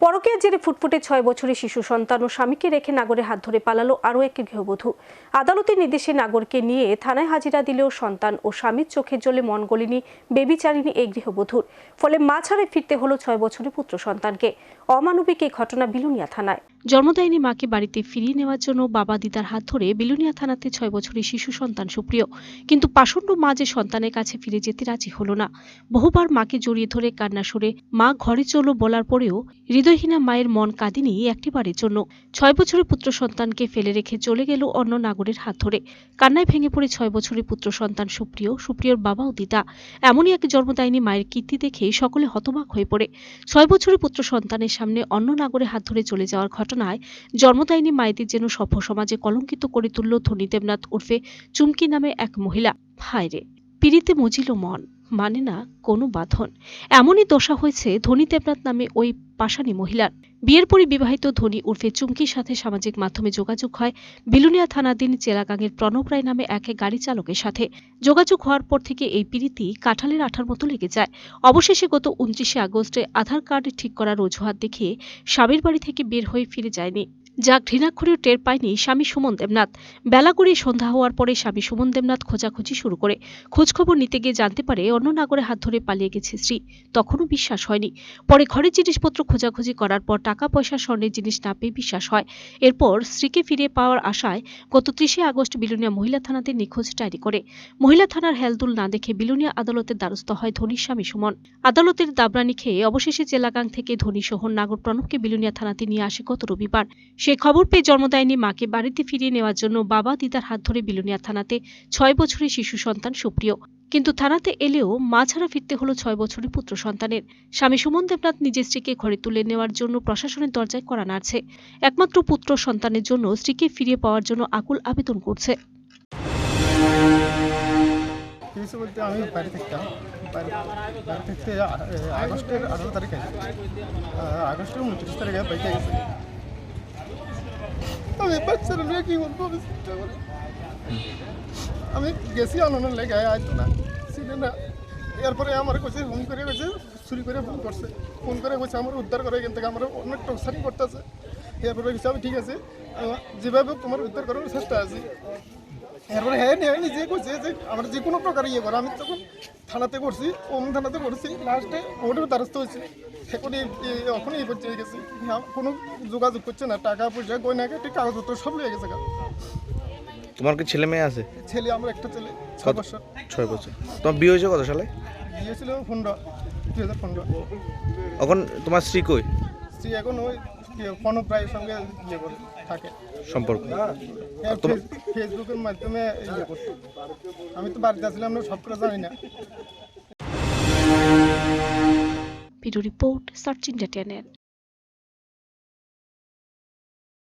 পরকীয়ার জেরে ফুটফুটে ছয় বছরের শিশু সন্তান ও স্বামীকে রেখে নাগরে হাত ধরে পালালো আরও এক গৃহবধূ। আদালতের নির্দেশে নাগরকে নিয়ে থানায় হাজিরা দিলেও সন্তান ও স্বামীর চোখের জলে মন গলিনি বেবিচারিণী এই গৃহবধূর। ফলে মা ছাড়ে ফিরতে হলো ছয় বছরের পুত্র সন্তানকে। অমানবিক এই ঘটনা বিলুনিয়া থানায়। জন্মদায়িনী মাকে বাড়িতে ফিরিয়ে নেওয়ার জন্য বাবা দিদার হাত ধরে বিলুনিয়া থানাতে ছয় বছরের শিশু সন্তান সুপ্রিয়। কিন্তু পাষণ্ড মা যে সন্তানের কাছে ফিরে যেতে রাজি হলো না। বহুবার মাকে জড়িয়ে ধরে কান্না সরে মা ঘরে চলো বলার পরেও হৃদয়হীনা মায়ের মন কাঁদিনি একটিবারের জন্য। ছয় বছরের পুত্র সন্তানকে ফেলে রেখে চলে গেল অন্য নাগরের হাত ধরে। কান্নায় ভেঙে পড়ে ছয় বছরের পুত্র সন্তান সুপ্রিয়, সুপ্রিয়র বাবা ও দিদা। এমনই এক জন্মদায়িনী মায়ের কীর্তি দেখে সকলে হতবাক হয়ে পড়ে। ছয় বছরের পুত্র সন্তানের সামনে অন্য নাগরে হাত ধরে চলে যাওয়ার ঘটনায় জন্মদায়িনী মায়েদের যেন সভ্য সমাজে কলঙ্কিত করে তুলল ধনী দেবনাথ ওরফে চুমকি নামে এক মহিলা। হায় রে পিড়িতে মজিল মন। মানে না কোনো বাঁধন। এমনই দশা হয়েছে ধনী দেবনাথ নামে ওই পাশানি মহিলার। বিয়ের পরই বিবাহিত ধনী উর্ফে চুমকির সাথে সামাজিক মাধ্যমে যোগাযোগ হয় বিলুনিয়া থানাধীন চেলাগাঙের প্রণব রায় নামে এক গাড়ি চালকের সাথে। যোগাযোগ হওয়ার পর থেকে এই পিড়িতি কাঁঠালের আঠার মতো লেগে যায়। অবশেষে গত উনত্রিশে আগস্টে আধার কার্ড ঠিক করার অজুহাত দেখিয়ে স্বামীর বাড়ি থেকে বের হয়ে ফিরে যায়নি। যা ঘৃণাক্ষরেও টের পায়নি স্বামী সুমন দেবনাথ। বেলা করে সন্ধ্যা হওয়ার পরে স্বামী সুমন দেবনাথ খোঁজাখুঁজি শুরু করে। খোঁজখবর নিতে গিয়ে জানতে পারে অন্য নাগরে হাত ধরে পালিয়ে গেছে স্ত্রী। তখনও বিশ্বাস হয়নি। পরে ঘরের জিনিসপত্র খোঁজাখুঁজি করার পর টাকা পয়সা স্বর্ণের জিনিস না পেয়ে বিশ্বাস হয়। এরপর স্ত্রীকে ফিরে পাওয়ার আশায় গত ত্রিশে আগস্ট বিলুনিয়া মহিলা থানাতে নিখোঁজ ডায়েরি করে। মহিলা থানার হেলদুল না দেখে বিলুনিয়া আদালতের দ্বারস্থ হয় ধনীর স্বামী সুমন। আদালতের দাবরানি খেয়ে অবশেষে জেলাগাং থেকে ধনী সহ নাগর প্রণবকে বিলুনিয়া থানাতে নিয়ে আসে গত রবিবার। সে খবর পেয়ে জন্মদায়িনী মাকে বাড়িতে ফিরিয়ে নেওয়ার জন্য বাবা দিদার হাত ধরে বিলুনিয়া থানাতে ছয় বছরের শিশু সন্তান সুপ্রিয়। কিন্তু থানাতে এলেও মা ছাড়া ফিরতে হলো ছয় বছরের পুত্র সন্তানের। স্বামী সুমন দেবনাথ নিজের স্ত্রীকে ঘরে তুলে নেওয়ার জন্য প্রশাসনের দরজায় করা নাড়ছে। একমাত্র পুত্র সন্তানের জন্য স্ত্রীকে ফিরিয়ে পাওয়ার জন্য আকুল আবেদন করছে। বলতে আমি বাড়ি থাকতাম। বাড়ি আগস্টের আঠারো তারিখে আগস্টের উনত্রিশ তারিখে বাইকে গেছে। আমি বাচ্চারা নিয়ে কি বলব আমি চিন্তা করে আমি গেছি আনন্দ লেগে আইতো না। ছিল না, এরপরে আমার কাছে ফোন করে গেছে চুরি করে ফোন করছে। ফোন করে বলছে আমার উদ্ধার করে, এখান আমার অনেক টর্চারিং করতেছে। এরপরে গেছে আমি ঠিক আছে যেভাবে তোমার উদ্ধার করার চেষ্টা আছি। এরপরে হ্যাঁ নিয়ে নিজে করছে যে আমার যে কোনো প্রকার ইয়ে করে আমি তখন থানাতে করছি ওম থানাতে করছি লাস্টে ওটার দ্বারস্থ হয়েছি। এখন এই এই- এখন এই পর্যায়ে গেছি। আম- কোনো যোগাযোগ করছে না টাকা পয়সা গয়না কাটি কাগজপত্র সব লিয়ে গেছে। তোমার কি ছেলে মেয়ে আছে? ছেলে আমার একটা ছেলে ছয় বছর। ছয় বছর। তোমার বিয়ে হয়েছে কত সালে? বিয়ে ছিল পনেরো দুই হাজার পনেরো। এখন তোমার স্ত্রী কই? স্ত্রী এখন ওই ফোন প্রায় সঙ্গে ইয়ে করে থাকে। সম্পর্ক। হ্যাঁ, ফেসবুকের মাধ্যমে ইয়ে করতো আমি তো বাড়িতে আসলাম না সবটা জানি না। Video report search India